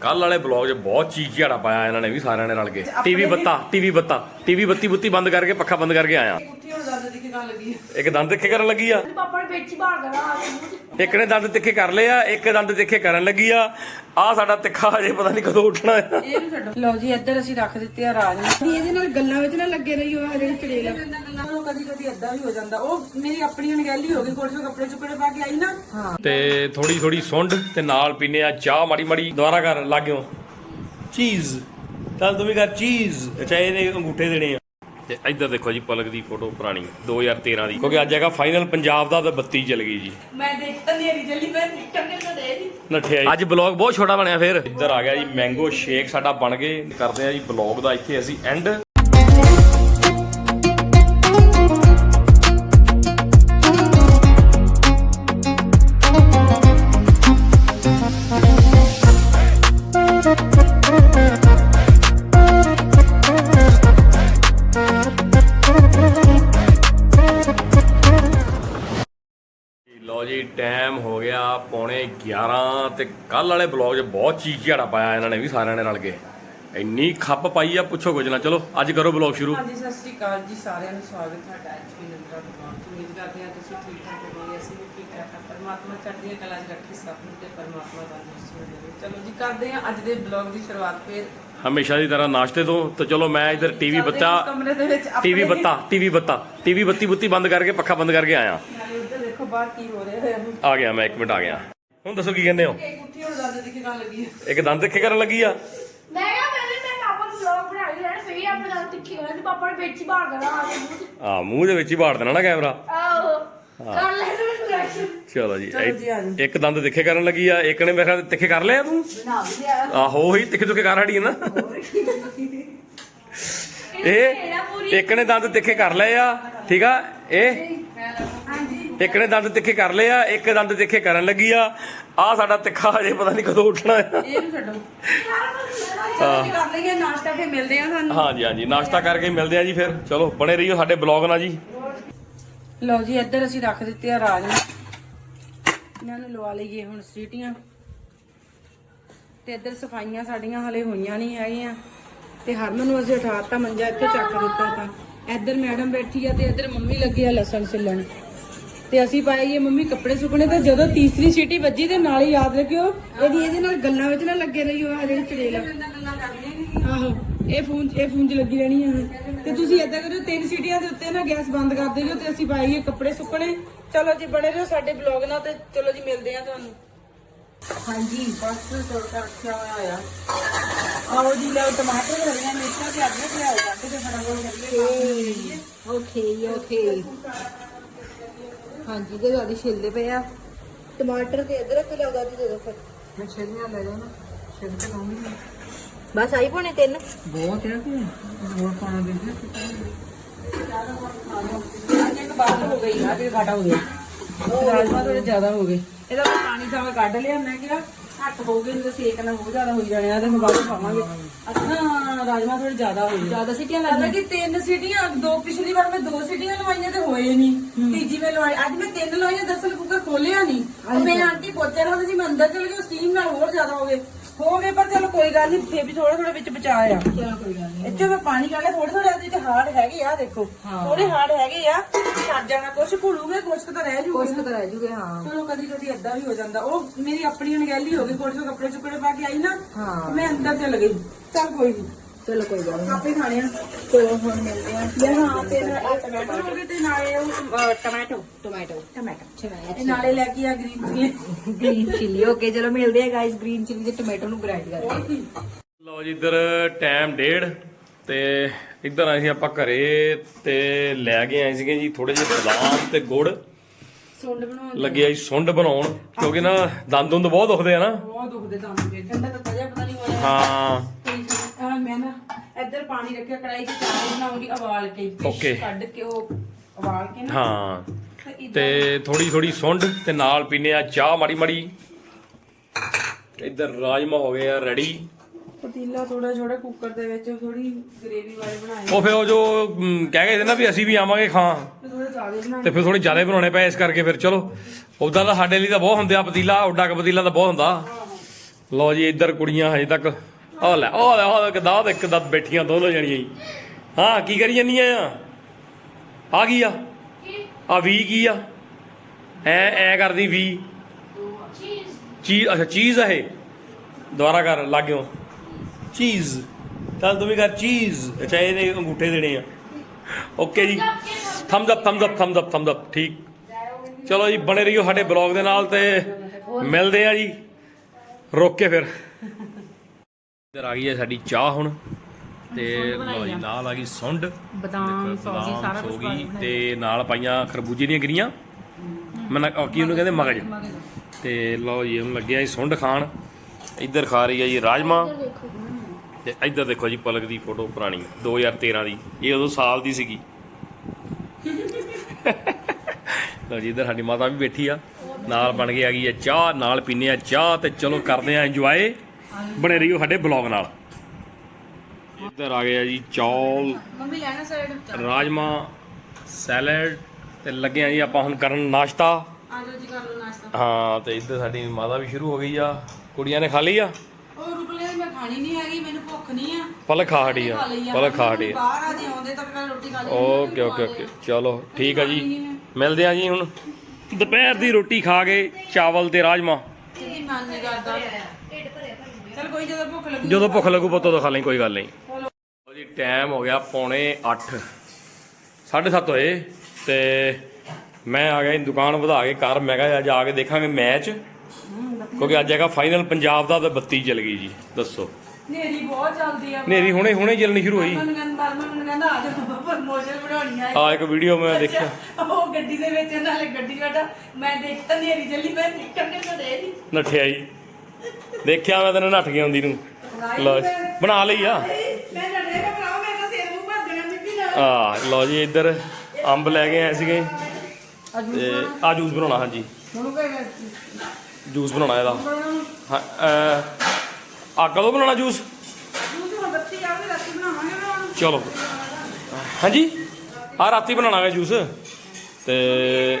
ਕੱਲ ਵਾਲੇ ਬਲੌਗ 'ਚ ਬਹੁਤ ਚੀਜ਼ ਝਾੜਾ ਪਾਇਆ ਇਹਨਾਂ ਨੇ ਵੀ ਸਾਰਿਆਂ ਨੇ ਰਲ ਕੇ। ਟੀਵੀ ਬੱਤਾ ਟੀਵੀ ਬੱਤਾ ਟੀਵੀ ਬੱਤੀ ਬੁੱਤੀ ਬੰਦ ਕਰਕੇ ਪੱਖਾ ਬੰਦ ਕਰਕੇ ਆਇਆ। ਦੰਦ ਦੀ ਕੀ ਗੱਲ ਲੱਗੀ ਆ। ਇੱਕ ਦੰਦ ਤਿੱਖੇ ਕਰਨ ਲੱਗੀ ਆ। ਪਾਪਾ ਨੇ ਵਿੱਚ ਹੀ ਬਾਹਰ ਦੇਣਾ ਆ ਕੇ ਮੂੰਹ 'ਚ। ਇੱਕ ਨੇ ਦੰਦ ਤਿੱਖੇ ਕਰ ਲਏ ਆ ਇੱਕ ਦੰਦ ਤਿੱਖੇ ਕਰਨ ਲੱਗੀ ਆ। ਆ ਸਾਡਾ ਤਿੱਖਾ ਹਜੇ ਪਤਾ ਨਹੀਂ ਕਦੋਂ ਉੱਠਣਾ ਆ। ਇਹ ਨੂੰ ਛੱਡੋ ਲਓ ਜੀ ਇੱਧਰ ਅਸੀਂ ਰੱਖ ਦਿੱਤੇ ਆ ਰਾਜਮਾ ਵੀ ਇਹਦੇ ਨਾਲ ਗੱਲਾਂ ਵਿੱਚ ਨਾ ਲੱਗੇ ਰਹੀ ਉਹ ਜਿਹੜੀ ਚੜੇਲ ਕਦੀ ਕਦੀ ਏਦਾਂ ਵੀ ਹੋ ਜਾਂਦਾ। ਉਹ ਮੇਰੀ ਆਪਣੀ ਅਣਗਹਿਲੀ ਹੋ ਗਈ ਕੋਲ ਚੋਂ ਕੱਪੜੇ ਚੁੱਕੜੇ ਪਾ ਕੇ ਆਈ ਨਾ। ਹਾਂ। ਤੇ ਥੋੜੀ ਥੋੜੀ ਸੁੰਡ ਤੇ ਨਾਲ ਪੀਨੇ ਆ ਚਾਹ ਮਾੜੀ ਮਾੜੀ ਦੁਬਾਰਾ ਕਰ ਲਾਗਿਓ। ਚੀਜ਼। ਚੱਲ ਤੂੰ ਵੀ ਕਰ ਚੀਜ਼। ਅੱਛਾ ਇਹਨੇ ਅੰਗੂਠੇ ਦੇਣੇ ਆ। ਤੇ ਇੱਧਰ ਦੇਖੋ ਜੀ ਪਲਕ ਦੀ ਫੋਟੋ ਪੁਰਾਣੀ 2013 ਦੀ। ਕਿਉਂਕਿ ਅੱਜ ਹੈਗਾ ਫਾਈਨਲ ਪੰਜਾਬ ਦਾ ਤੇ ਬੱਤੀ ਚਲ ਗਈ ਜੀ। ਮੈਂ ਦੇਖਤਾ ਨੇਰੀ ਜਲੀ ਮੈਂ ਨਿਕਲ ਕੇ ਤਾਂ ਦੇ ਦੀ ਨੱਠਿਆ ਜੀ। ਅੱਜ ਬਲੌਗ ਬਹੁਤ ਛੋਟਾ ਬਣਿਆ ਫਿਰ। ਇੱਧਰ ਆ ਗਿਆ ਜੀ ਮੈਂਗੋ ਸ਼ੇਕ ਸਾਡਾ ਬਣ ਗਏ। ਕਰਦੇ ਆ ਜੀ ਬਲੌਗ ਦਾ ਇੱਥੇ ਅਸੀਂ ਐਂਡ ਗਿਆ ਪੌਣੇ 11 ਤੇ ਕੱਲ ਵਾਲੇ ਬਲੌਗ 'ਚ ਬਹੁਤ ਚੀਜ਼ ਝਾੜਾ ਪਾਇਆ ਇਹਨਾਂ ਨੇ ਵੀ ਸਾਰਿਆਂ ਨੇ ਰਲ ਕੇ। ਇੰਨੀ ਖੱਪ ਪਾਈ ਆ ਪੁੱਛੋ ਕੁਝ ਨਾ। ਚਲੋ ਅੱਜ ਕਰੋ ਬਲੌਗ ਸ਼ੁਰੂ। ਹਾਂਜੀ ਸਤਿ ਸ਼੍ਰੀ ਅਕਾਲ ਜੀ ਸਾਰਿਆਂ ਨੂੰ। ਸਵਾਗਤ ਹੈ ਤੁਹਾਡਾ ਐਚਪੀ ਨੰਦਰਾ ਤੋਂ ਉਮੀਦ ਕਰਦੇ ਹਾਂ ਤੁਸੀਂ ਠੀਕ ਠਾਕ ਹੋਵੋਗੇ। ਅਸੀਂ ਵੀ ਠੀਕ ਠਾਕ ਹਾਂ। ਪਰਮਾਤਮਾ ਚੜ੍ਹਦੀਆਂ ਕਲਾ 'ਚ ਰੱਖੇ ਸਭ ਨੂੰ ਤੇ ਪਰਮਾਤਮਾ ਦਾ ਨਮਸਤੇ ਦੇਵੇ ਚਲੋ ਜੀ ਕਰਦੇ ਹਾਂ ਅੱਜ ਦੇ ਬਲੌਗ ਦੀ ਸ਼ੁਰੂਆਤ ਫਿਰ। ਹਮੇਸ਼ਾ ਦੀ ਤਰ੍ਹਾਂ ਨਾਸ਼ਤੇ ਤੋਂ। ਤੇ ਚਲੋ ਮੈਂ ਇੱਧਰ ਟੀਵੀ ਬੱਤਾ ਕਮਰੇ ਦੇ ਵਿੱਚ ਟੀਵੀ ਬੱਤਾ ਟੀਵੀ ਬੱਤਾ ਟੀਵੀ ਬੱਤੀ ਬੁੱਤੀ ਬੰਦ ਕਰਕੇ ਪੱਖਾ ਬੰਦ ਕਰਕੇ ਆਇਆ। ਕੀ ਹੋ ਰਿਹਾ ਹੈ? ਆ ਗਿਆ ਮੈਂ 1 ਮਿੰਟ ਆ ਗਿਆ। ਹੁਣ ਦੱਸੋ ਕੀ ਕਹਿੰਦੇ ਹੋ? ਇਹ ਹੁਣ ਦੰਦ ਦੀ ਕੀ ਗੱਲ ਲੱਗੀ ਆ। ਇੱਕ ਦੰਦ ਤਿੱਖੇ ਕਰਨ ਲੱਗੀ ਆ? ਮੈਂ ਕਿਹਾ ਪਹਿਲੇ ਮੈਂ ਪਾਪਾ ਨੂੰ ਵਲੌਗ ਬਣਾ ਕੇ ਲੈਣਾ ਫੇਰ ਆਪਣੇ ਨਾਲ ਤਿੱਖੀ ਹੋਣਾ ਤੇ ਪਾਪਾ ਨੇ ਵਿੱਚ ਹੀ ਬਾਹਰ ਦੇਣਾ ਆ ਕੇ ਮੂੰਹ 'ਚ। ਆ ਮੂੰਹ ਦੇ ਵਿੱਚ ਹੀ ਬਾੜ ਦੇਣਾ ਨਾ ਕੈਮਰਾ। ਆਹੋ ਕਰ ਲੈ ਤੂੰ ਰਿਐਕਸ਼ਨ ਚਲੋ ਜੀ ਚਲੋ ਜੀ, ਆ ਜਾਓ। ਇੱਕ ਦੰਦ ਤਿੱਖੇ ਕਰਨ ਲੱਗੀ ਆ ਇੱਕ ਨੇ ਮੇਰੇ ਖਿਆਲ ਤਿੱਖੇ ਕਰ ਲਿਆ ਤੂੰ? ਬਣਾ ਵੀ ਲਿਆ। ਆਹੋ ਹੀ ਤਿੱਖੇ ਤੁੱਖੇ ਕਰ ਹੜੀ ਆ ਨਾ। ਇਹ ਇੱਕ ਨੇ ਦੰਦ ਤਿੱਖੇ ਕਰ ਲਏ ਆ ਠੀਕ ਆ? ਇਹ ਇੱਕ ਨੇ ਦੰਦ ਤਿੱਖੇ ਕਰ ਲਏ ਆ ਇੱਕ ਦੰਦ ਤਿੱਖੇ ਕਰਨ ਲੱਗੀ ਆ। ਆ ਸਾਡਾ ਤਿੱਖਾ ਹਜੇ ਪਤਾ ਨਹੀਂ ਕਦੋਂ ਉੱਠਣਾ ਆ। ਇਹ ਨੂੰ ਛੱਡੋ। ਚਲੋ ਜੀ ਕਰ ਲਈਏ ਨਾਸ਼ਤਾ ਫਿਰ ਮਿਲਦੇ ਆ ਤੁਹਾਨੂੰ ਹਾਂਜੀ ਹਾਂਜੀ ਨਾਸ਼ਤਾ ਕਰਕੇ ਮਿਲਦੇ ਆ ਜੀ ਫਿਰ। ਚਲੋ ਬਣੇ ਰਹੀਓ ਸਾਡੇ ਬਲੌਗ ਨਾਲ ਜੀ। ਲਓ ਜੀ ਇੱਧਰ ਅਸੀਂ ਰੱਖ ਦਿੱਤੇ ਆ ਰਾਜਮਾ ਇਹਨਾਂ ਨੂੰ ਲਵਾ ਲਈਏ ਹੁਣ ਸੀਟੀਆਂ। ਤੇ ਇੱਧਰ ਸਫਾਈਆਂ ਸਾਡੀਆਂ ਹਲੇ ਹੋਈਆਂ ਨਹੀਂ ਹੈਗੀਆਂ। ਤੇ ਹਰਮਨ ਨੂੰ ਅਸੀਂ ਉਠਾਤਾ ਮੰਜਾ ਇੱਥੇ ਚੱਕ ਦਿੱਤਾ ਤਾਂ। ਇੱਧਰ ਮੈਡਮ ਬੈਠੀ ਆ ਤੇ ਇੱਧਰ ਮੰਮੀ ਲੱਗੀ ਆ ਲਸਣ ਛਿੱਲਣ। ਤੇ ਅਸੀਂ ਪਾਈਏ ਮੰਮੀ ਕੱਪੜੇ ਸੁੱਕਣੇ ਤੇ ਜਦੋਂ ਤੀਸਰੀ ਸੀਟੀ ਵੱਜੀ ਤੇ ਨਾਲ ਹੀ ਯਾਦ ਰੱਖਿਓ ਇਹਦੀ ਇਹਦੇ ਨਾਲ ਗੱਲਾਂ ਵਿੱਚ ਨਾ ਲੱਗੇ ਰਹੀ ਉਹ ਜਿਹੜੀ ਚੜੇਲ ਆਹੋ ਇਹ ਫੋਨ ਇਹ ਫੋਨ 'ਚ ਲੱਗੀ ਰਹਿਣੀ ਆ। ਤੇ ਤੁਸੀਂ ਏਦਾਂ ਕਰਿਓ ਤਿੰਨ ਸੀਟੀਆਂ ਦੇ ਉੱਤੇ ਨਾ ਗੈਸ ਬੰਦ ਕਰ ਦਿਓ ਤੇ ਅਸੀਂ ਪਾਈਏ ਕੱਪੜੇ ਸੁੱਕਣੇ। ਚਲੋ ਜੀ ਬਣੇ ਰਹੋ ਸਾਡੇ ਬਲੌਗ ਨਾਲ ਤੇ ਚਲੋ ਜੀ ਮਿਲਦੇ ਆ ਤੁਹਾਨੂੰ। ਹਾਂਜੀ ਬਸ ਤੜਕਾ ਰੱਖਿਆ ਹੋਇਆ ਆ। ਆਓ ਜੀ ਲਓ ਟਮਾਟਰ ਹਰੀਆਂ ਮਿਰਚਾਂ ਤੇ ਅੱਜ ਪਿਆਜ਼ ਕੱਟ ਕੇ ਫਟਾਫਟ ਕਰੀਏ ਓਕੇ ਓਕੇ। ਹਾਂਜੀ ਤੇ ਗਾੜੀ ਛਿਲਦੇ ਪਏ ਆ। ਟਮਾਟਰ ਤੇ ਅਦਰਕ ਲਗਾ ਦੀ ਦੇ ਦੋ ਫਿਰ। ਮੈਂ ਛੇਲੀਆਂ ਲੈ ਜਾਣਾ ਛੇਲ ਕੇ ਲਾਉਂਗੀ ਬਸ ਆਈ ਪੋਣੇ ਤਿੰਨ? ਬਹੁਤ ਹੈ ਕਿ ਹੋਰ ਪਾਣਾ ਦੇ ਦੇ ਅੱਜ ਇੱਕ ਬਾਤ ਹੋ ਗਈ ਅੱਜ ਇੱਕ ਘਾਟਾ ਹੋ ਗਿਆ। ਰਾਜਮਾ ਥੋੜੇ ਜ਼ਿਆਦਾ ਹੋ ਗਏ। ਇਹਦਾ ਮੈਂ ਪਾਣੀ ਸਾਰਾ ਕੱਢ ਲਿਆ ਮੈਂ ਕਿਹਾ ਘੱਟ ਹੋ ਗਏ ਤੇ ਸੇਕ ਨਾ ਬਹੁਤ ਜ਼ਿਆਦਾ ਹੋਈ ਜਾਣੇ ਆ ਤੇ ਹੁਣ ਬਾਅਦ ਚ ਪਾਵਾਂਗੇ ਅੱਛਾ ਰਾਜਮਾ ਥੋੜੇ ਜ਼ਿਆਦਾ ਹੋ ਗਏ ਜ਼ਿਆਦਾ ਸੀਟੀਆਂ ਲੱਗਦਾ ਕਿ ਤਿੰਨ ਸੀਟੀਆਂ ਦੋ ਪਿਛਲੀ ਵਾਰ ਮੈਂ ਦੋ ਸੀਟੀਆਂ ਲਵਾਈਆਂ ਤੇ ਹੋਏ ਨਹੀਂ ਤੀਜੀ ਮੈਂ ਲਵਾਈ ਅੱਜ ਮੈਂ ਤਿੰਨ ਲਵਾਈਆਂ ਦਰਅਸਲ ਕੁੱਕਰ ਖੋਲਿਆ ਨਹੀਂ ਮੈਂ ਆਂਟੀ ਪੋਚੇ ਲਾਉਂਦੀ ਸੀ ਮੈਂ ਅੰਦਰ ਚਲ ਗਈ ਸਟੀਮ ਨਾਲ ਹੋਰ ਜ਼ਿਆਦਾ ਹੋ ਗਏ। ਹੋ ਗਏ ਪਰ ਚਲੋ ਕੋਈ ਗੱਲ ਨਹੀਂ ਫੇਰ ਵੀ ਥੋੜਾ ਥੋੜਾ ਵਿੱਚ ਬਚਾਇਆ ਚਲੋ ਕੋਈ ਗੱਲ ਨਹੀਂ ਇੱਥੇ ਮੈਂ ਪਾਣੀ ਕੱਢ ਲਿਆ ਥੋੜੇ ਥੋੜੇ ਇਹਦੇ ਵਿੱਚ ਹਾਰਡ ਹੈਗੇ ਆ ਦੇਖੋ। ਥੋੜੇ ਹਾਰਡ ਹੈਗੇ ਆ ਛੱਡ ਜਾਣਾ ਕੁਛ ਭੁਲੂਗੇ ਕੁਛ ਕੁ ਤਾਂ ਰਹਿ ਜੂਗੇ। ਕੁਛ ਕੁ ਰਹਿ ਜੂਗੇ ਹਾਂ। ਚਲੋ ਕਦੀ ਕਦੀ ਏਦਾਂ ਵੀ ਹੋ ਜਾਂਦਾ। ਉਹ ਮੇਰੀ ਆਪਣੀ ਅਣਗਹਿਲੀ ਹੋ ਗਈ ਚੋਂ ਕੱਪੜੇ ਚੁੱਕੜੇ ਪਾ ਕੇ ਆਈ ਨਾ। ਮੈਂ ਅੰਦਰ ਚਲ ਗਈ। ਚੱਲ ਕੋਈ ਨਹੀਂ ਚਲੋ ਕੋਈ ਗੱਲ ਨਹੀਂ ਆਪੇ ਖਾਣੇ ਆ। ਚਲੋ ਹੁਣ ਮਿਲਦੇ ਆ। ਲੈ ਹਾਂ ਤੇ ਇਹ ਟਮਾਟਰ। ਹੋ ਗਏ ਤੇ ਨਾਲੇ ਉਹ ਅਹ, ਟਮਾਟੋ ਟੋਮੈਟੋ ਟਮਾਟੋ ਤੇ ਨਾਲੇ ਲੈ ਕੇ ਆ green chilli. Green chilli. Okay ਚਲੋ ਮਿਲਦੇ ਆ ਗਾਇਸ ਗ੍ਰੀਨ ਚਿੱਲੀ ਤੇ ਟੋਮੈਟੋ ਨੂੰ ਗ੍ਰਾਈਂਡ ਕਰਕੇ। ਲਓ ਜੀ ਇੱਧਰ ਟਾਈਮ ਡੇਢ ਤੇ ਇੱਧਰ ਆਏ ਸੀ ਆਪਾਂ ਘਰੇ ਤੇ ਲੈ ਕੇ ਆਏ ਸੀਗੇ ਜੀ ਥੋੜੇ ਜਿਹੇ ਬਦਾਮ ਤੇ ਗੁੜ। ਸੁੰਡ ਬਣਾਉਣ ਲੱਗੇ ਆ ਜੀ ਸੁੰਡ ਬਣਾਉਣ ਕਿਉਂਕਿ ਨਾ ਦੰਦ ਦੁੰਦ ਬਹੁਤ ਦੁਖਦੇ ਆ ਨਾ। ਬਹੁਤ ਦੁਖਦੇ ਦੰਦ ਦੇ ਠੰਡਾ ਤਾਂ ਤਜਾ ਪਤਾ ਨਹੀਂ ਹੋਇਆ। ਹਾਂ। ਆ ਮੈਂ ਨਾ ਇੱਧਰ ਪਾਣੀ ਰੱਖਿਆ ਕੜਾਈ 'ਚ ਚਾਵਲ ਬਣਾਉਂਗੀ ਉਬਾਲ ਕੇ Okay. fish ਕੱਢ ਕੇ ਉਹ ਉਬਾਲ ਕੇ ਨਾ। ਹਾਂ। ਤੇ ਇੱਦਾਂ- ਤੇ ਥੋੜੀ ਥੋੜੀ ਸੁੰਡ ਤੇ ਨਾਲ ਪੀਨੇ ਆ ਚਾਹ ਮਾੜੀ ਮਾੜੀ। ਇੱਧਰ ਰਾਜਮਾ ਹੋ ਗਏ ਆ ਰੈਡੀ ਪਤੀਲਾ ਥੋੜਾ ਛੋੜਾ ਕੁੱਕਰ ਦੇ ਵਿੱਚ ਥੋੜੀ ਗ੍ਰੇਵੀ ਵਾਲੇ ਬਣਾਏ ਉਹ ਫਿਰ ਉਹ ਜੋ ਮ, ਕਹਿ ਗਏ ਸੀ ਨਾ ਵੀ ਅਸੀਂ ਵੀ ਆਵਾਂਗੇ ਖਾਂ ਤੇ ਥੋੜੇ ਜ਼ਿਆਦਾ ਤੇ ਫਿਰ ਥੋੜੇ ਜ਼ਿਆਦਾ ਬਣਾਉਣੇ ਪਏ ਇਸ ਕਰਕੇ ਫਿਰ ਚਲੋ। ਉਦਾਂ ਤਾਂ ਸਾਡੇ ਲਈ ਤਾਂ ਬਹੁਤ ਹੁੰਦੇ ਆ ਪਤੀਲਾ ਉੱਡਾ ਕ ਪਤੀਲਾ ਤਾਂ ਬਹੁਤ ਹੁੰਦਾ। ਲਓ ਜੀ ਇੱਧਰ ਕੁੜੀਆਂ ਹਜੇ ਤੱਕ। ਆ ਲੈ ਆ ਲੈ ਆ ਕਿਦਾਂ ਇੱਕ ਦਤ ਬੈਠੀਆਂ ਦੋਨੋਂ ਜਣੀਆਂ ਹੀ ਹਾਂ ਕੀ ਕਰੀ ਜਾਂਦੀਆਂ ਆ? ਆ ਗਈ ਆ? ਆ ਵੀ ਕੀ ਆ? ਐ ਐ ਕਰਦੀ ਵੀ। ਚੀਜ਼ ਚੀਜ਼ ਅੱਛਾ ਚੀਜ਼ ਆ ਇਹ। ਦੁਬਾਰਾ ਕਰ ਲੱਗਿਓ ਚੀਜ਼। ਚੱਲ ਤੂੰ ਵੀ ਕਰ ਚੀਜ਼। ਅੱਛਾ ਇਹਦੇ ਅੰਗੂਠੇ ਦੇਣੇ ਆ। ਓਕੇ ਜੀ। Thumbs up thumbs up thumbs up thumbs up ਠੀਕ। ਚਲੋ ਜੀ ਬਣੇ ਰਹੀਓ ਸਾਡੇ ਬਲੌਗ ਦੇ ਨਾਲ ਤੇ ਮਿਲਦੇ ਆ ਜੀ। ਰੋਕ ਕੇ ਫਿਰ। ਇੱਧਰ ਆ ਗਈ ਹੈ ਸਾਡੀ ਚਾਹ ਹੁਣ। ਤੇ ਲਓ ਜੀ ਨਾਲ ਆ ਗਈ ਸੁੰਡ। ਬਦਾਮ ਬਦਾਮ, ਸਾਰਾ ਕੁਝ ਸੌਗੀ ਤੇ ਨਾਲ ਪਾਈਆਂ ਖਰਬੂਜੇ ਦੀਆਂ ਗਿਰੀਆਂ। ਮੈਂ ਕੀ ਉਹਨੂੰ ਕਹਿੰਦੇ? ਮਗਜ। ਤੇ ਲਓ ਜੀ ਹੁਣ ਲੱਗਿਆ ਜੀ ਸੁੰਡ ਖਾਣ। ਇੱਧਰ ਖਾ ਰਹੀ ਹੈ ਜੀ ਰਾਜਮਾ। ਤੇ ਇੱਧਰ ਦੇਖੋ ਜੀ ਪਲਕ ਦੀ ਫੋਟੋ ਪੁਰਾਣੀ 2013 ਦੀ। ਇਹ ਉਦੋਂ ਸਾਲ ਦੀ ਸੀਗੀ। ਲਓ ਜੀ ਇੱਧਰ ਸਾਡੀ ਮਾਤਾ ਵੀ ਬੈਠੀ ਆ। ਨਾਲ ਬਣ ਕੇ ਆ ਗਈ ਹੈ ਚਾਹ ਨਾਲ ਪੀਨੇ ਆ ਚਾਹ ਤੇ ਚਲੋ ਕਰਦੇ ਆ ਇੰਜੋਏ ਬਣੇ ਰਹੀਓ ਸਾਡੇ ਬਲੌਗ ਨਾਲ। ਇੱਧਰ ਆ ਗਿਆ ਜੀ ਚੌਲ ਮੰਮੀ ਲੈਣਾ ਸਾਈਡ ਰਾਜਮਾ ਸੈਲਡ ਤੇ ਲੱਗੇ ਆ ਜੀ ਆਪਾਂ ਹੁਣ ਕਰਨ ਨਾਸ਼ਤਾ। ਆ ਜਾਓ ਜੀ ਕਰ ਲਓ ਨਾਸ਼ਤਾ। ਹਾਂ ਤੇ ਇੱਧਰ ਸਾਡੀ ਮਾਤਾ ਵੀ ਸ਼ੁਰੂ ਹੋ ਗਈ ਆ। ਕੁੜੀਆਂ ਨੇ ਖਾ ਲਈ ਆ? ਖਾਣੀ ਨਹੀਂ ਹੈਗੀ ਮੈਨੂੰ ਭੁੱਖ ਨਹੀਂ ਆ। ਪਲਕ ਖਾ ਹਟੀ ਆ ਪਲਕ ਖਾ ਹਟੀ ਆ। ਬਾਹਰ ਆ ਜੇ ਆਉਂਦੇ ਤਾਂ ਮੈਂ ਰੋਟੀ ਖਾ ਲਈ ਓਕੇ ਓਕੇ ਓਕੇ। ਚਲੋ ਠੀਕ ਆ ਜੀ। ਮਿਲਦੇ ਆ ਜੀ ਹੁਣ। ਦੁਪਹਿਰ ਦੀ ਰੋਟੀ ਖਾ ਕੇ ਚਾਵਲ ਤੇ ਰਾਜਮਾ। ਜਿੱਦੀ ਮਨ ਨਹੀਂ ਕਰਦਾ। ਚਲ ਕੋਈ ਜਦੋਂ ਭੁੱਖ ਲੱਗੀ। ਜਦੋਂ ਭੁੱਖ ਲੱਗੂ ਪੁੱਤੋਂ ਤਾਂ ਖਾ ਲਈ ਕੋਈ ਗੱਲ ਨਹੀਂ। ਲਓ ਜੀ ਟਾਈਮ ਹੋ ਗਿਆ ਪੌਣੇ 8 7:30 ਹੋਏ ਤੇ ਮੈਂ ਆ ਗਿਆ ਜੀ ਦੁਕਾਨ ਵਧਾ ਕੇ ਘਰ। ਮੈਂ ਕਿਹਾ ਅੱਜ ਆ ਕੇ ਦੇਖਾਂਗੇ ਮੈਚ। ਕਿਉਂਕਿ ਅੱਜ ਹੈਗਾ ਫਾਈਨਲ ਪੰਜਾਬ ਦਾ ਤੇ ਬੱਤੀ ਚਲ ਗਈ ਜੀ ਦੱਸੋ। ਨੇਰੀ ਬਹੁਤ ਚੱਲਦੀ ਆ। ਨੇਰੀ ਹੁਣੇ ਹੁਣੇ ਚੱਲਣੀ ਸ਼ੁਰੂ ਹੋਈ। ਮੈਨੂੰ ਕਹਿੰਦਾ ਮੈਨੂੰ ਕਹਿੰਦਾ ਆ ਜਾ ਪ੍ਰਮੋਸ਼ਨ ਬਣਾਉਣੀ ਆ। ਆ ਇੱਕ ਵੀਡੀਓ ਮੈਂ ਦੇਖਿਆ। ਉਹ ਗੱਡੀ ਦੇ ਵਿੱਚ ਨਾਲੇ ਗੱਡੀ ਬੈਠਾ। ਮੈਂ ਦੇਖਿਆ ਨੇਰੀ ਚੱਲੀ ਮੈਂ ਨਿਕਲ ਕੇ ਘਰੇ ਨਹੀਂ ਨਠਿਆਈ ਦੇਖਿਆ ਮੈਂ ਤੈਨੂੰ ਨੱਠ ਕੇ ਆਉਂਦੀ ਨੂੰ। ਲਓ ਬਣਾ ਲਈ ਆ। ਮੈਂ ਨੱਠੇਗਾ ਭਰਾਵਾ ਮੈਂ ਤਾਂ ਸਿਰ ਮੂੰਹ ਭਰ ਦੇਣਾ ਮਿੱਟੀ ਨਾਲ। ਆ ਲਓ ਜੀ ਇੱਧਰ ਅੰਬ ਲੈ ਕੇ ਆਏ ਸੀਗੇ। ਤੇ ਆ ਜੂਸ ਬਣਾਉਣਾ ਹਾਂਜੀ। ਹੁਣ ਕਹੇਗਾ ਜੂਸ ਬਣਾਉਣਾ ਇਹਦਾ। ਹਾਂ ਅਹ, ਆ ਕਦੋਂ ਬਣਾਉਣਾ ਜੂਸ? ਚਲੋ। ਹਾਂਜੀ? ਆ ਰਾਤੀ ਬਣਾਉਣਾ ਹੈ ਜੂਸ। ਤੇ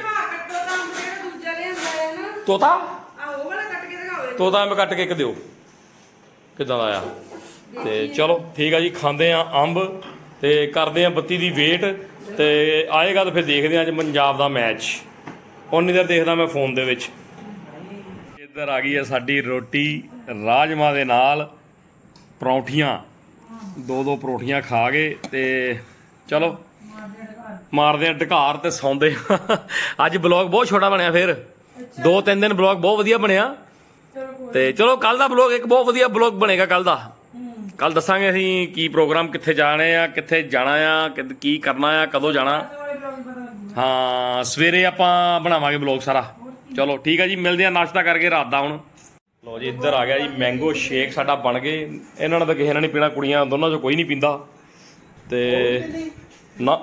ਤੋਤਾ? ਤੋਤਾ ਅੰਬ ਕੱਟ ਕੇ ਇੱਕ ਦਿਓ। ਕਿਦਾਂ ਦਾ ਆ? ਤੇ ਚਲੋ ਠੀਕ ਆ ਜੀ ਖਾਂਦੇ ਆ ਅੰਬ ਤੇ ਕਰਦੇ ਆ ਬੱਤੀ ਦੀ ਵੇਟ ਤੇ ਆਏਗਾ ਤਾਂ ਫਿਰ ਦੇਖਦੇ ਆ ਅੱਜ ਪੰਜਾਬ ਦਾ ਮੈਚ। ਉਨੀ ਦੇਰ ਦੇਖਦਾ ਮੈਂ ਫੋਨ ਦੇ ਵਿੱਚ। ਇੱਧਰ ਆ ਗਈ ਹੈ ਸਾਡੀ ਰੋਟੀ ਰਾਜਮਾ ਦੇ ਨਾਲ ਪਰੌਂਠੀਆਂ। ਦੋ ਦੋ ਪਰੌਂਠੀਆਂ ਖਾ ਕੇ ਤੇ ਚਲੋ ਮਾਰਦੇ ਆ ਢਕਾਰ ਤੇ ਸੌਂਦੇ। ਅੱਜ ਬਲੌਗ ਬਹੁਤ ਛੋਟਾ ਬਣਿਆ ਫਿਰ। ਦੋ ਤਿੰਨ ਦਿਨ ਬਲੌਗ ਬਹੁਤ ਵਧੀਆ ਬਣਿਆ। ਤੇ ਚਲੋ ਕੱਲ ਦਾ ਬਲੌਗ ਇੱਕ ਬਹੁਤ ਵਧੀਆ ਬਲੌਗ ਬਣੇਗਾ ਕੱਲ ਦਾ। ਕੱਲ ਦੱਸਾਂਗੇ ਅਸੀਂ ਕੀ ਪ੍ਰੋਗਰਾਮ ਕਿੱਥੇ ਜਾਣੇ ਆ ਕਿੱਥੇ ਜਾਣਾ ਆ ਕੀ ਕਰਨਾ ਆ ਕਦੋਂ ਜਾਣਾ। ਹਾਂ ਸਵੇਰੇ ਆਪਾਂ ਬਣਾਵਾਂਗੇ ਬਲੌਗ ਸਾਰਾ। ਚਲੋ ਠੀਕ ਆ ਜੀ ਮਿਲਦੇ ਆ ਨਾਸ਼ਤਾ ਕਰਕੇ ਰਾਤ ਦਾ ਹੁਣ। ਲਓ ਜੀ ਇੱਧਰ ਆ ਗਿਆ ਜੀ ਮੈਂਗੋ ਸ਼ੇਕ ਸਾਡਾ ਬਣ ਗਏ। ਇਹਨਾਂ ਨੇ ਤਾਂ ਕਿਸੇ ਨੇ ਨਹੀਂ ਪੀਣਾ ਕੁੜੀਆਂ ਦੋਨਾਂ ਚੋਂ ਕੋਈ ਨਹੀਂ ਪੀਂਦਾ। ਤੇ ਨਾ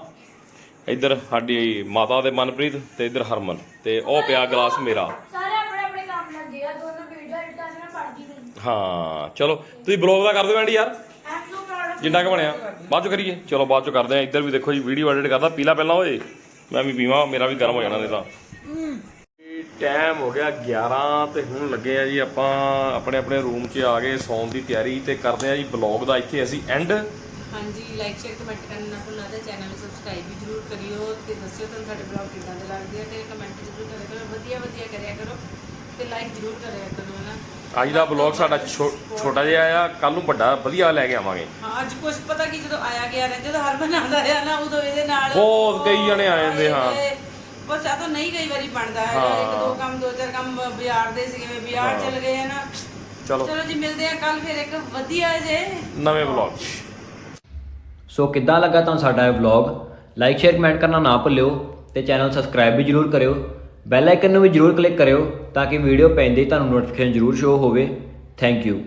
ਇੱਧਰ ਸਾਡੀ ਮਾਤਾ ਤੇ ਮਨਪ੍ਰੀਤ ਤੇ ਇੱਧਰ ਹਰਮਨ ਤੇ ਉਹ ਪਿਆ ਗਲਾਸ ਮੇਰਾ। ਸਾਰੇ ਆਪਣੇ ਆਪਣੇ ਕੰਮ ਲੱਗੇ ਆ ਦੋਨੋਂ ਵੀਡੀਓ ਐਡਿਟ ਕਰਨ ਮੈਂ ਪੜਦੀ ਨਹੀਂ। ਹਾਂ ਚਲੋ ਤੁਸੀਂ ਬਲੌਗ ਦਾ ਕਰ ਦਿਓ ਐਂਡ ਯਾਰ। ਜਿੰਨਾ ਕੁ ਬਣਿਆ। ਬਾਅਦ ਚ ਕਰੀਏ। ਚਲੋ ਬਾਅਦ ਚ ਕਰਦੇ ਆ। ਇੱਧਰ ਵੀ ਦੇਖੋ ਜੀ ਵੀਡੀਓ ਐਡਿਟ ਕਰਦਾ। ਪੀਲਾ ਪਹਿਲਾਂ ਓਏ ਮੈਂ ਵੀ ਪੀਵਾਂ ਮੇਰਾ ਵੀ ਗਰਮ ਹੋ ਜਾਣਾ ਨਹੀਂ ਤਾਂ। ਟਾਈਮ ਹੋ ਗਿਆ 11 ਤੇ ਹੁਣ ਲੱਗੇ ਆ ਜੀ ਆਪਾਂ ਆਪਣੇ ਆਪਣੇ ਰੂਮ 'ਚ ਆ ਗਏ ਸੌਣ ਦੀ ਤਿਆਰੀ ਤੇ ਕਰਦੇ ਆ ਜੀ ਬਲੌਗ ਦਾ ਇੱਥੇ ਅਸੀਂ ਐਂਡ ਹਾਂਜੀ ਲਾਈਕ ਸ਼ੇਅਰ ਕਮੈਂਟ ਕਰਨਾ ਨਾ ਭੁੱਲਣਾ ਤੇ ਚੈਨਲ ਨੂੰ ਸਬਸਕ੍ਰਾਈਬ ਵੀ ਜਰੂਰ ਕਰਿਓ ਤੇ ਦੱਸਿਓ ਤੁਹਾਨੂੰ ਸਾਡੇ ਬਲੌਗ ਕਿੱਦਾਂ ਦੇ ਲੱਗਦੇ ਆ ਤੇ ਕਮੈਂਟ ਜਰੂਰ ਕਰਿਆ ਕਰੋ ਵਧੀਆ ਵਧੀਆ ਕਰਿਆ ਕਰੋ ਤੇ ਲਾਈਕ ਜਰੂਰ ਕਰਿਆ ਕਰੋ ਨਾ ਅੱਜ ਦਾ ਬਲੌਗ ਸਾਡਾ ਛੋਟਾ ਜਿਹਾ ਆ ਕੱਲ ਨੂੰ ਵੱਡਾ ਵਧੀਆ ਲੈ ਕੇ ਆਵਾਂਗੇ। ਹਾਂ ਅੱਜ ਕੁਝ ਪਤਾ ਕੀ ਜਦੋਂ ਆਇਆ ਗਿਆ ਰਹਿ ਜਦੋਂ ਹਰਮਨ ਆਉਂਦਾ ਰਿਹਾ ਨਾ ਉਦੋਂ ਇਹਦੇ ਨਾਲ ਬਹੁਤ ਕਈ ਜਣੇ ਆ ਜਾਂਦੇ, ਹਾਂ। ਬਸ ਆ ਤਾਂ ਨਹੀਂ ਕਈ ਵਾਰੀ ਬਣਦਾ ਹੈ ਹਾਂ। ਇੱਕ ਦੋ ਕੰਮ ਦੋ ਚਾਰ ਕੰਮ ਬਾਜ਼ਾਰ ਦੇ ਸੀਗੇ ਬਾਜ਼ਾਰ ਹਾਂ। ਚੱਲ ਗਏ ਆ ਨਾ। ਚਲੋ। ਚਲੋ ਜੀ ਮਿਲਦੇ ਆ ਕੱਲ ਫਿਰ ਇੱਕ ਵਧੀਆ ਜੇ। ਨਵੇਂ ਬਲੌਗ 'ਚ। ਸੋ ਕਿੱਦਾਂ ਲੱਗਾ ਤੁਹਾਨੂੰ ਸਾਡਾ ਇਹ ਵਲੌਗ ਲਾਈਕ ਸ਼ੇਅਰ ਕਮੈਂਟ ਕਰਨਾ ਨਾ ਭੁੱਲਿਓ ਤੇ ਚੈਨਲ ਸਬਸਕ੍ਰਾਈਬ ਵੀ ਜਰੂਰ ਕਰਿਓ। ਬੈਲ ਆਈਕਨ ਨੂੰ ਵੀ ਜਰੂਰ ਕਲਿੱਕ ਕਰਿਓ ਤਾਂ ਕਿ ਵੀਡੀਓ ਪੈਂਦੇ ਹੀ ਤੁਹਾਨੂੰ ਨੋਟੀਫਿਕੇਸ਼ਨ ਜਰੂਰ ਸ਼ੋ ਹੋਵੇ। Thank you